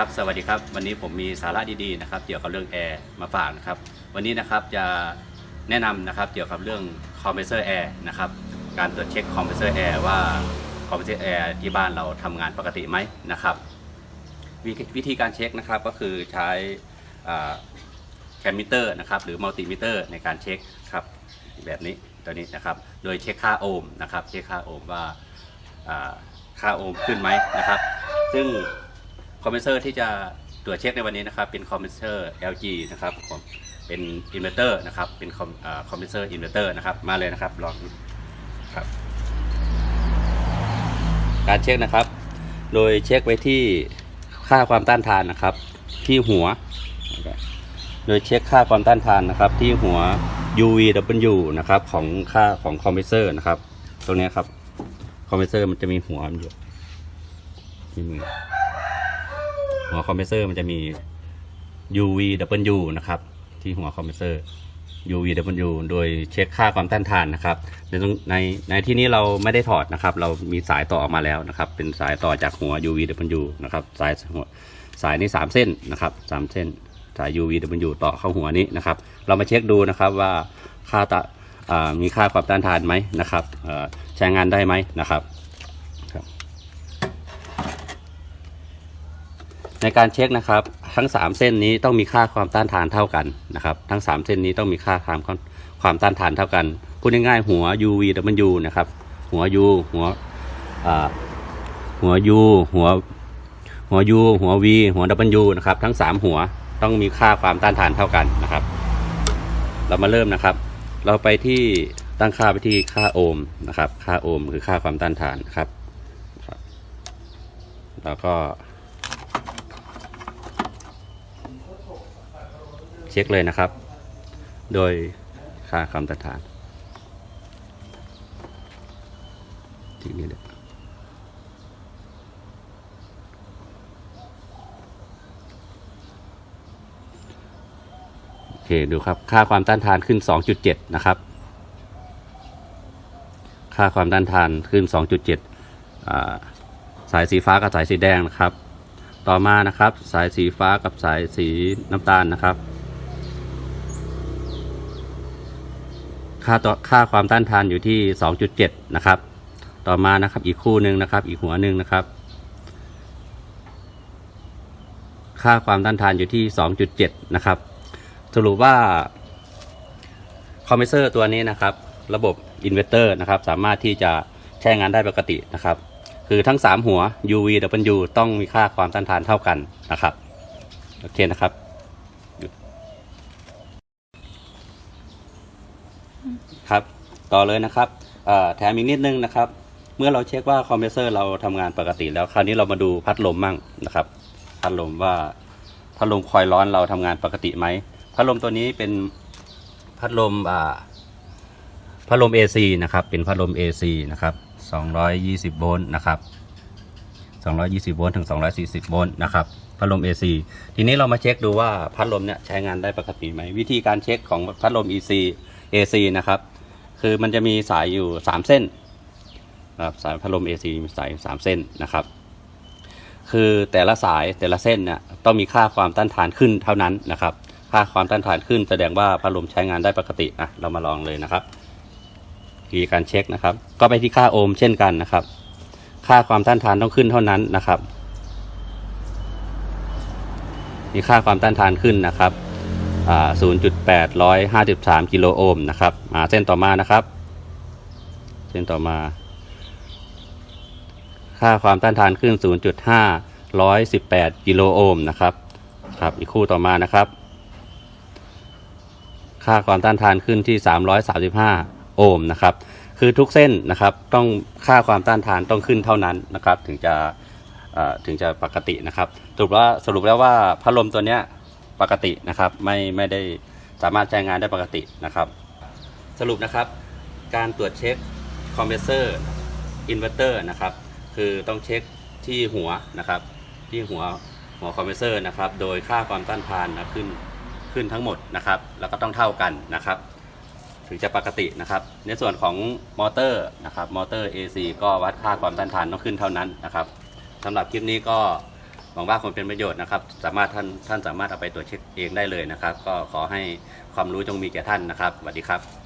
ครับ สวัสดีครับ วันนี้ผมมีสาระดีๆนะครับ เกี่ยวกับเรื่องแอร์มาฝากนะครับ วันนี้นะครับจะแนะนำนะครับเกี่ยวกับเรื่องคอมเพรสเซอร์แอร์นะครับ การตรวจเช็คคอมเพรสเซอร์แอร์ว่าคอมเพรสเซอร์แอร์ที่บ้านเราทำงานปกติไหมนะครับวิวิธีการเช็คนะครับก็คือใช้แคมมิเตอร์นะครับหรือมัลติมิเตอร์ในการเช็คครับแบบนี้ตัวนี้นะครับ โดยเช็คค่าโอห์มนะครับ เช็คค่าโอห์มว่าค่าโอห์มขึ้นไหมนะครับ ซึ่ง คอมเพรสเซอร์ที่จะตรวจเช็คในวันนี้นะครับ เป็นคอมเพรสเซอร์ LG นะครับของเป็นอินเวอร์เตอร์นะครับ เป็นคอมคอมเพรสเซอร์อินเวอร์เตอร์นะครับ มาเลยนะครับ ลองครับ การเช็คนะครับ โดยเช็คไว้ที่ค่าความต้านทานนะครับ ที่หัว โดยเช็คค่าความต้านทานนะครับ ที่หัว UVW นะครับของค่าของคอมเพรสเซอร์นะครับ ตรงนี้ครับ คอมเพรสเซอร์มันจะมีหัวมันอยู่ที่มือ หัวคอมเพรสเซอร์มันจะมี UVW นะครับ ที่หัวคอมเพรสเซอร์ UVW โดยเช็คค่าความต้านทานนะครับ ในในในที่นี้เราไม่ได้ถอดนะครับ เรามีสายต่อออกมาแล้วนะครับ เป็นสายต่อจากหัว UVW นะครับ สายหัวสายนี้3เส้นนะครับ3เส้นสาย UVW ต่อเข้าหัวนี้นะครับ เรามาเช็คดูนะครับว่าค่าตะอ่ามีค่าความต้านทานไหมนะครับใช้งานได้ไหมนะครับ ในการเช็คนะครับ ทั้ง 3 เส้นนี้ต้องมีค่าความต้านทานเท่ากันนะครับ ทั้ง 3 เส้นนี้ต้องมีค่าความความต้านทานเท่ากันพูดง่ายๆหัว UVW นะครับ หัว U หัวอ่าหัว U หัวหัว U หัว V หัว W นะครับ ทั้ง 3 หัวต้องมีค่าความต้านทานเท่ากันนะครับ เรามาเริ่มนะครับ เราไปที่ตั้งค่าไปที่ค่าโอห์มนะครับ ค่าโอห์มคือค่าความต้านทานนะครับ แล้วก็ ช็คเลยนะครับ โดยค่าความต้านทานทีนี้เดี๋ยวโอเคดูครับค่าความต้านทานขึ้น 2.7 นะครับ ค่าความต้านทานขึ้น 2.7 สายสีฟ้ากับสายสีแดงนะครับ ต่อมานะครับสายสีฟ้ากับสายสีน้ำตาลนะครับ ค่าต่อค่าความต้านทานอยู่ที่ 2.7 นะครับ ต่อมานะครับอีกคู่หนึ่งนะครับ อีกหัวหนึ่งนะครับ ค่าความต้านทานอยู่ที่ 2.7 นะครับ สรุปว่าคอมเพรสเซอร์ตัวนี้นะครับ ระบบอินเวอร์เตอร์นะครับ สามารถที่จะใช้งานได้ปกตินะครับ คือทั้ง 3 หัว UV W ต้องมีค่าความต้านทานเท่ากันนะครับ โอเคนะครับหยุด ครับ ต่อเลยนะครับแถมอีกนิดนึงนะครับ เมื่อเราเช็คว่าคอมเพรสเซอร์เราทำงานปกติ แล้วคราวนี้เรามาดูพัดลมมั่งนะครับ พัดลมว่าพัดลมคอยร้อนเราทำงานปกติไหมพัดลมตัวนี้เป็นพัดลมอ่าพัดลม AC นะครับ เป็นพัดลม AC นะครับ220โวลต์นะครับ220โวลต์ถึง 240โวลต์นะครับพัดลม AC ทีนี้เรามาเช็คดูว่าพัดลมเนี่ยใช้งานได้ปกติไหมวิธีการเช็คของพัดลม EC AC นะครับ คือมันจะมีสายอยู่ 3 เส้นนะครับสายพัดลม AC มีสาย 3 เส้นนะครับ คือแต่ละสายแต่ละเส้นเนี่ยต้องมีค่าความต้านทานขึ้นเท่านั้นนะครับ ค่าความต้านทานขึ้นแสดงว่าพัดลมใช้งานได้ปกติอะเรามาลองเลยนะครับวิธีการเช็คนะครับ ก็ไปที่ค่าโอห์มเช่นกันนะครับ ค่าความต้านทานต้องขึ้นเท่านั้นนะครับ มีค่าความต้านทานขึ้นนะครับ 0.853 กิโลโอห์มนะครับมาเส้นต่อมานะครับ เส้นต่อมา ค่าความต้านทานขึ้น 0.518 กิโลโอห์มนะครับครับ อีกคู่ต่อมานะครับ ค่าความต้านทานขึ้นที่ 335 โอห์มนะครับ คือทุกเส้นนะครับต้องค่าความต้านทานต้องขึ้นเท่านั้นนะครับ ถึงจะถึงจะปกตินะครับสรุปว่าสรุปแล้วว่าพัดลมตัวเนี้ย ปกตินะครับ ไม่ไม่ได้สามารถใช้งานได้ปกตินะครับ สรุปนะครับ การตรวจเช็คคอมเพรสเซอร์อินเวอร์เตอร์นะครับ คือต้องเช็คที่หัวนะครับ ที่หัวหัวคอมเพรสเซอร์นะครับ โดยค่าความต้านทานนะขึ้นขึ้นทั้งหมดนะครับ แล้วก็ต้องเท่ากันนะครับ ถึงจะปกตินะครับ ในส่วนของมอเตอร์นะครับ มอเตอร์ AC ก็วัดค่าความต้านทานต้องขึ้นเท่านั้นนะครับสำหรับคลิปนี้ก็ วังว่าคงเป็นประโยชน์นะครับ สามารถท่านท่านสามารถเอาไปตรวจเช็คเองได้เลยนะครับ ก็ขอให้ความรู้จงมีแก่ท่านนะครับสวัสดีครับ